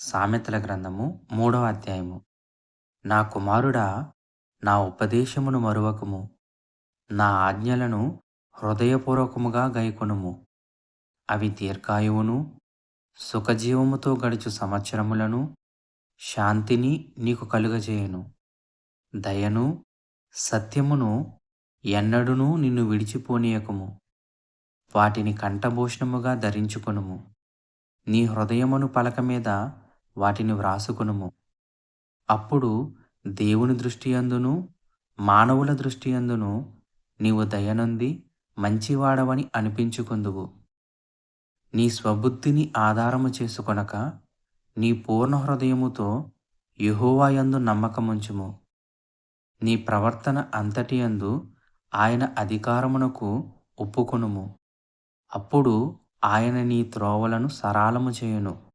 సామెతల గ్రంథము మూడవ అధ్యాయము. నా కుమారుడా నా ఉపదేశమును మరువకము. నా ఆజ్ఞలను హృదయపూర్వకముగా గైకొనుము. అవి దీర్ఘాయువును సుఖజీవముతో గడుచు సంవత్సరములను శాంతిని నీకు కలుగజేయను. దయను సత్యమును ఎన్నడునూ నిన్ను విడిచిపోనీయకము. వాటిని కంఠభూషణముగా ధరించుకొనుము. నీ హృదయమును పలక మీద వాటిని వ్రాసుకొనుము. అప్పుడు దేవుని దృష్టి అందును మానవుల దృష్టి అందును నీవు దయనొంది మంచివాడవని అనిపించుకుందువు. నీ స్వబుద్ధిని ఆధారము చేసుకొనక నీ పూర్ణ హృదయముతో యహోవాయందు నమ్మకముంచుము. నీ ప్రవర్తన అంతటి యందు ఆయన అధికారమునకు ఒప్పుకొనుము. అప్పుడు ఆయన నీ త్రోవలను సరాలము చేయును.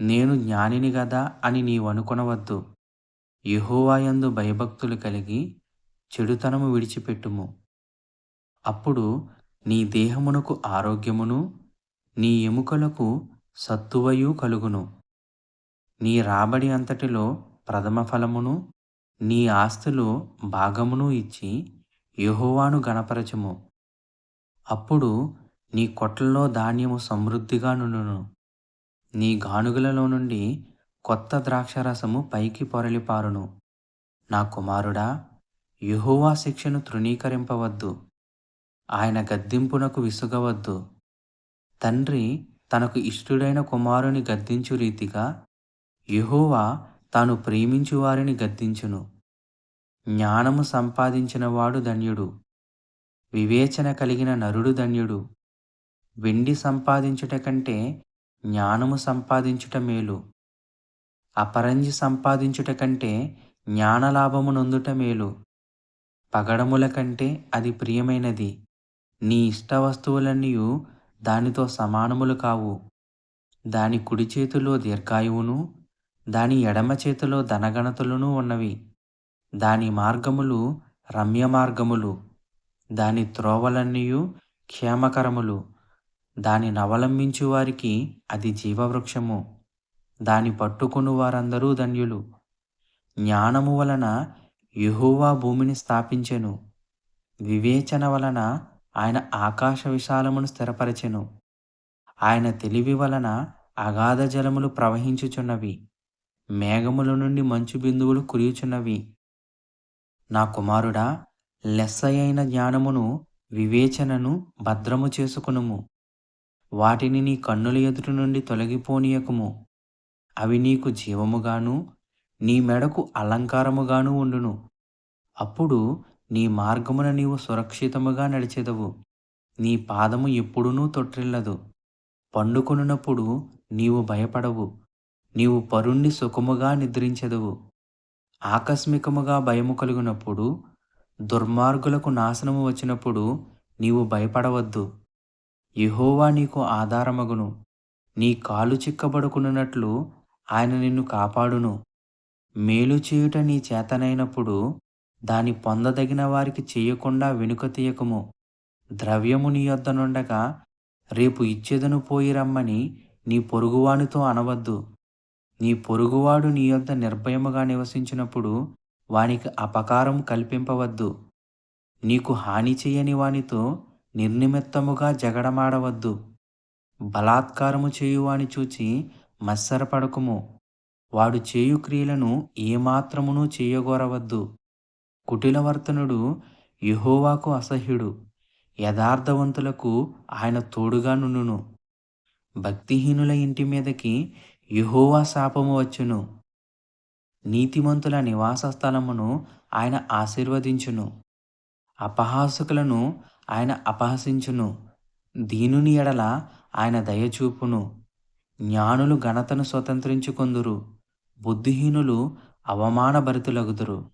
నేను జ్ఞానిని గదా అని నీవనుకొనవద్దు యహోవాయందు భయభక్తులు కలిగి చెడుతనము విడిచిపెట్టుము. అప్పుడు నీ దేహమునకు ఆరోగ్యమును నీ ఎముకలకు సత్తువయు కలుగును. నీ రాబడి అంతటిలో ప్రథమ ఫలమును నీ ఆస్తిలో భాగమును ఇచ్చి యహోవాను గణపరచుము. అప్పుడు నీ కొట్లలో ధాన్యము సమృద్ధిగా నుండును. నీ గానుగలలో నుండి కొత్త ద్రాక్షరసము పైకి పొరలిపారును. నా కుమారుడా యహోవా శిక్షను తృణీకరింపవద్దు. ఆయన గద్దింపునకు విసుగవద్దు. తండ్రి తనకు ఇష్టుడైన కుమారుని గద్దించు రీతిగా యహోవా తాను ప్రేమించు వారిని గద్దించును. జ్ఞానము సంపాదించినవాడు ధన్యుడు. వివేచన కలిగిన నరుడు ధన్యుడు. వెండి సంపాదించుట కంటే జ్ఞానము సంపాదించుట మేలు. అపరంజి సంపాదించుట కంటే జ్ఞానలాభము నొందుట మేలు. పగడముల కంటే అది ప్రియమైనది. నీ ఇష్ట వస్తువులన్నీ దానితో సమానములు కావు. దాని కుడి చేతిలో దీర్ఘాయువును దాని ఎడమ చేతిలో ధనగణతులను ఉన్నవి. దాని మార్గములు రమ్య మార్గములు దాని త్రోవలన్నీయు క్షేమకరములు. దానిని అవలంబించు వారికి అది జీవవృక్షము. దాని పట్టుకుని వారందరూ ధన్యులు. జ్ఞానము వలన యెహోవా భూమిని స్థాపించెను. వివేచన వలన ఆయన ఆకాశ విశాలమును స్థిరపరచెను. ఆయన తెలివి వలన అగాధ జలములు ప్రవహించుచున్నవి. మేఘముల నుండి మంచు బిందువులు కురియుచున్నవి. నా కుమారుడా లెస్సయైన జ్ఞానమును వివేచనను భద్రము చేసుకునుము. వాటిని నీ కన్నుల ఎదుటి నుండి తొలగిపోనీయకుము. అవి నీకు జీవముగాను నీ మెడకు అలంకారముగాను ఉండును. అప్పుడు నీ మార్గమున నీవు సురక్షితముగా నడిచెదవు. నీ పాదము ఎప్పుడునూ తొట్టిల్లదు పండుకొనున్నప్పుడు నీవు భయపడవు. నీవు పరుణ్ణి సుఖముగా నిద్రించెదవు. ఆకస్మికముగా భయము కలిగినప్పుడు దుర్మార్గులకు నాశనము వచ్చినప్పుడు నీవు భయపడవద్దు. యహోవా నీకు ఆధారమగును. నీ కాలు చిక్కబడుకున్నట్లు ఆయన నిన్ను కాపాడును. మేలు చేయుట నీ చేతనైనప్పుడు దాని పొందదగిన వారికి చేయకుండా వెనుక తీయకము. ద్రవ్యము నీ వద్దనుండగా రేపు ఇచ్చేదను పోయి రమ్మని నీ పొరుగువానితో అనవద్దు. నీ పొరుగువాడు నీ యొద్ద నిర్భయముగా నివసించినప్పుడు వానికి అపకారం కల్పింపవద్దు. నీకు హాని చేయని వానితో నిర్నిమిత్తముగా జగడమాడవద్దు. బలాత్కారము చేయువాని చూచి మత్సరపడకుము. వాడు చేయు క్రియలను ఏమాత్రమును చేయగోరవద్దు. కుటిలవర్తనుడు యహోవాకు అసహ్యుడు. యథార్థవంతులకు ఆయన తోడుగా నుండును. భక్తిహీనుల ఇంటి మీదకి యహోవా శాపము వచ్చును. నీతిమంతుల నివాస స్థలమును ఆయన ఆశీర్వదించును. అపహాసకులను ఆయన అపహసించును. దీనుని ఎడల ఆయన దయచూపును. జ్ఞానులు ఘనతను స్వతంత్రించుకొందురు. బుద్ధిహీనులు అవమానభరితులగుదురు.